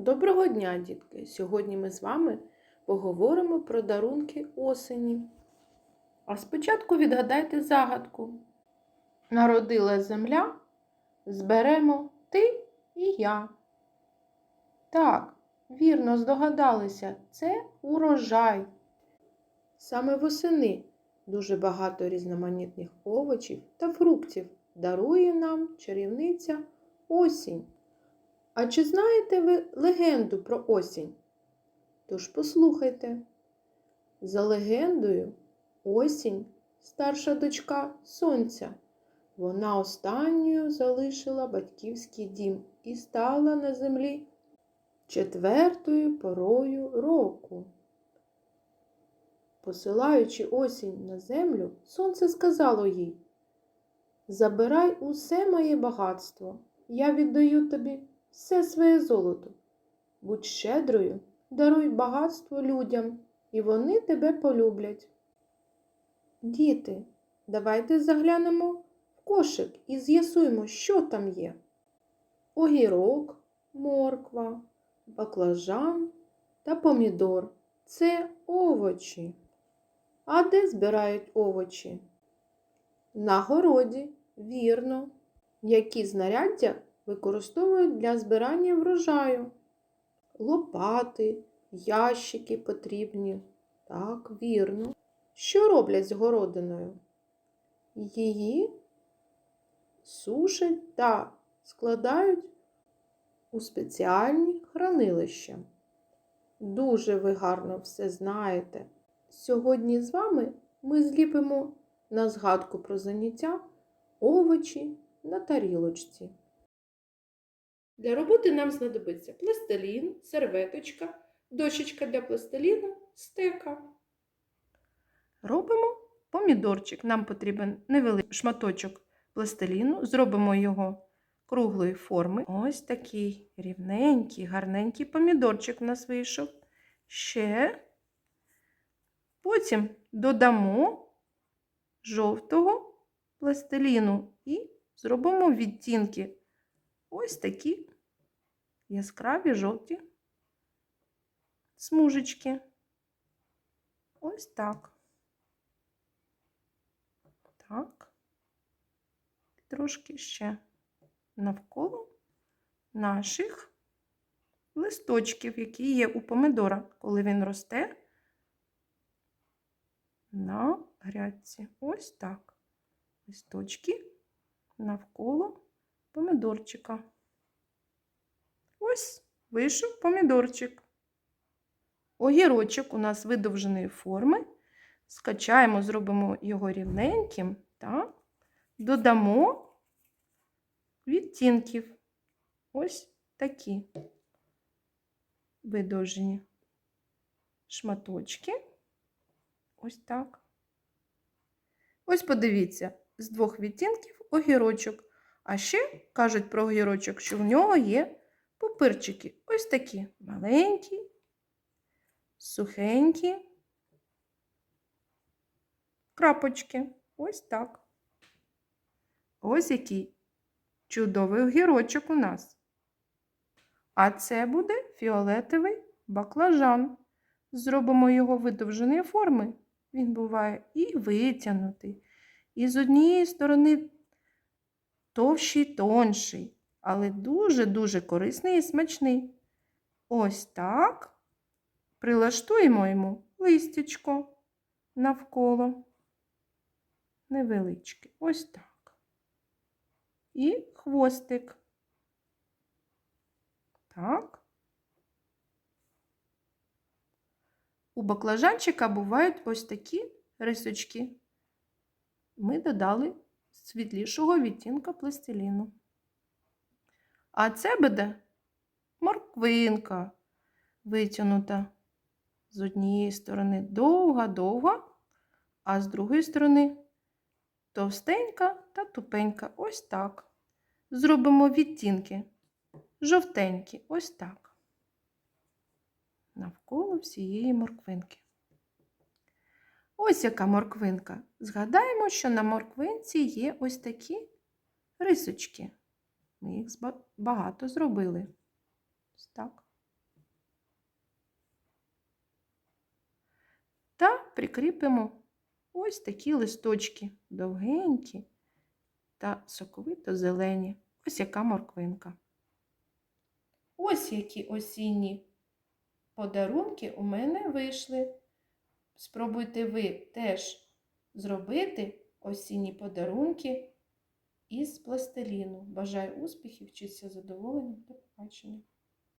Доброго дня, дітки! Сьогодні ми з вами поговоримо про дарунки осені. А спочатку відгадайте загадку. Народила земля, зберемо ти і я. Так, вірно здогадалися, це урожай. Саме восени дуже багато різноманітних овочів та фруктів дарує нам чарівниця осінь. А чи знаєте ви легенду про осінь? Тож послухайте. За легендою, осінь старша дочка сонця. Вона останньою залишила батьківський дім і стала на землі четвертою порою року. Посилаючи осінь на землю, сонце сказало їй Забирай усе моє багатство, я віддаю тобі все своє золото. Будь щедрою, даруй багатство людям, і вони тебе полюблять. Діти, давайте заглянемо в кошик і з'ясуємо, що там є. Огірок, морква, баклажан та помідор це овочі. А де збирають овочі? На городі, вірно. Які знаряддя використовують для збирання врожаю? Лопати, ящики потрібні. Так, вірно. Що роблять з городиною? Її сушать та складають у спеціальні хранилища. Дуже ви гарно все знаєте. Сьогодні з вами ми зліпимо на згадку про заняття овочі на тарілочці. Для роботи нам знадобиться пластилін, серветочка, дощечка для пластиліну, стека. Робимо помідорчик. Нам потрібен невеликий шматочок пластиліну. Зробимо його круглої форми. Ось такий рівненький, гарненький помідорчик у нас вийшов. Ще. Потім додамо жовтого пластиліну і зробимо відтінки. Ось такі яскраві жовті смужечки. Ось так. Так. Трошки ще навколо наших листочків, які є у помидора, коли він росте на грядці. Ось так. Листочки навколо помидорчика. Ось вийшов помідорчик. Огірочок у нас видовженої форми. Скачаємо, зробимо його рівненьким та додамо відтінків. Ось такі видовжені шматочки. Ось так. Ось подивіться, з двох відтінків огірочок. А ще кажуть про огірочок, що в нього є пупирчики. Ось такі маленькі, сухенькі крапочки. Ось так. Ось який чудовий огірочок у нас. А це буде фіолетовий баклажан. Зробимо його видовженої форми. Він буває і витягнутий, і з однієї сторони товщий, тонший, але дуже-дуже корисний і смачний. Ось так прилаштуємо йому листячко навколо. Невеличке. Ось так. І хвостик. Так. У баклажанчика бувають ось такі рисочки. Ми додали світлішого відтінка пластиліну. А це буде морквинка, витягнута з однієї сторони довга-довга, а з другої сторони товстенька та тупенька. Ось так. Зробимо відтінки жовтенькі, ось так. Навколо всієї морквинки. Ось яка морквинка. Згадаємо, що на морквинці є ось такі рисочки. Ми їх багато зробили. Так. Та прикріпимо ось такі листочки довгенькі та соковито зелені. Ось яка морквинка. Ось які осінні подарунки у мене вийшли. Спробуйте ви теж зробити осінні подарунки із пластиліну. Бажаю успіхів, вчіться задоволення. До побачення.